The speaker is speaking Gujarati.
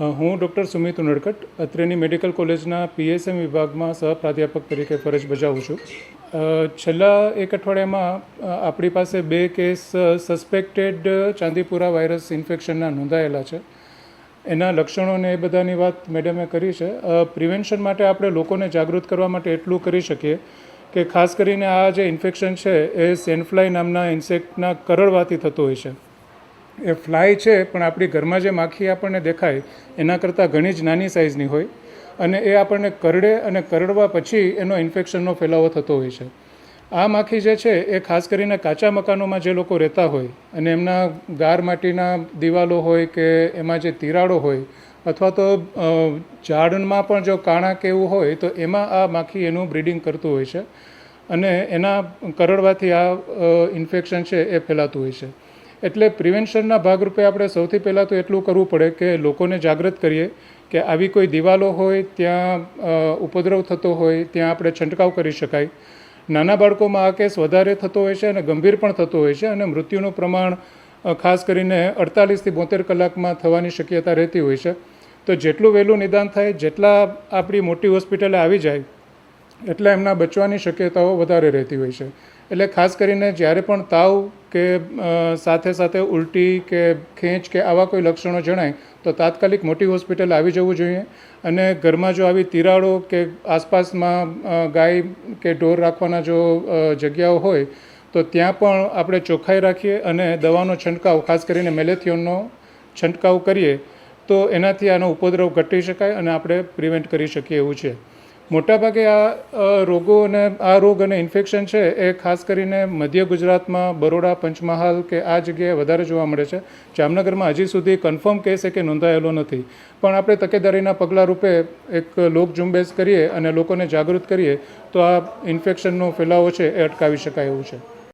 હું ડૉક્ટર સુમિત ઉનડકટ, અત્રેની મેડિકલ કોલેજના પીએસએમ વિભાગમાં સહપ્રાધ્યાપક તરીકે ફરજ બજાવું છું. છેલ્લા એક અઠવાડિયામાં આપણી પાસે બે કેસ સસ્પેક્ટેડ ચાંદીપુરા વાયરસ ઇન્ફેક્શનના નોંધાયેલા છે. એના લક્ષણો ને એ બધાની વાત મેડમે કરી છે. પ્રિવેન્શન માટે આપણે લોકોને જાગૃત કરવા માટે એટલું કરી શકીએ કે ખાસ કરીને આ જે ઇન્ફેક્શન છે, એ સેનફ્લાય નામના ઇન્સેક્ટના કરડવાથી થતું હોય છે. એ ફ્લાય છે, પણ આપણી ઘરમાં જે માખી આપણને દેખાય, એના કરતાં ઘણી જ નાની સાઇઝની હોય અને એ આપણને કરડે અને કરડવા પછી એનો ઇન્ફેક્શનનો ફેલાવો થતો હોય છે. આ માખી જે છે, એ ખાસ કરીને કાચા મકાનોમાં જે લોકો રહેતા હોય અને એમના ગાર માટીના દિવાલો હોય કે એમાં જે તિરાડો હોય અથવા તો ઝાડમાં પણ જો કાણા કે એવું હોય, તો એમાં આ માખી એનું બ્રીડિંગ કરતું હોય છે અને એના કરડવાથી આ ઇન્ફેક્શન છે, એ ફેલાતું હોય છે. એટલે પ્રિવેન્શનના ભાગરૂપે આપણે સૌથી પહેલાં તો એટલું કરવું પડે કે લોકોને જાગૃત કરીએ કે આવી કોઈ દિવાલો હોય, ત્યાં ઉપદ્રવ થતો હોય, ત્યાં આપણે છંટકાવ કરી શકાય. નાના બાળકોમાં આ કેસ વધારે થતો હોય છે અને ગંભીર પણ થતો હોય છે અને મૃત્યુનું પ્રમાણ ખાસ કરીને અડતાલીસથી બોતેર કલાકમાં થવાની શક્યતા રહેતી હોય છે. તો જેટલું વહેલું નિદાન થાય, જેટલા આપણી મોટી હોસ્પિટલે આવી જાય, એટલા એમના બચવાની શક્યતાઓ વધારે રહેતી હોય છે. એટલે ખાસ કરીને જ્યારે પણ તાવ કે સાથે સાથે ઉલટી કે ખેંચ કે આવા કોઈ લક્ષણો જણાય, તો તાત્કાલિક મોટી હોસ્પિટલ આવી જવું જોઈએ. અને ઘરમાં જો આવી તિરાડો કે આસપાસમાં ગાય કે ઢોર રાખવાના જો જગ્યાઓ હોય, તો ત્યાં પણ આપણે ચોખ્ખાઈ રાખીએ અને દવાનો છંટકાવ, ખાસ કરીને મેલેથિયોનનો છંટકાવ કરીએ, તો એનાથી આનો ઉપદ્રવ ઘટી શકાય અને આપણે પ્રિવેન્ટ કરી શકીએ એવું છે. મોટાભાગે આ રોગો અને આ રોગ અને ઇન્ફેક્શન છે એ ખાસ કરીને મધ્ય ગુજરાતમાં બરોડા, પંચમહાલ કે આ જગ્યાએ વધારે જોવા મળે છે. જામનગરમાં હજી સુધી કન્ફર્મ કેસ કે નોંધાયેલો નથી. પણ આપણે તકેદારીના પગલાં રૂપે એક લોક ઝુંબેશ કરીએ અને લોકોને જાગૃત કરીએ તો આ ઇન્ફેક્શનનો ફેલાવો છે એ અટકાવી શકાય એવું છે.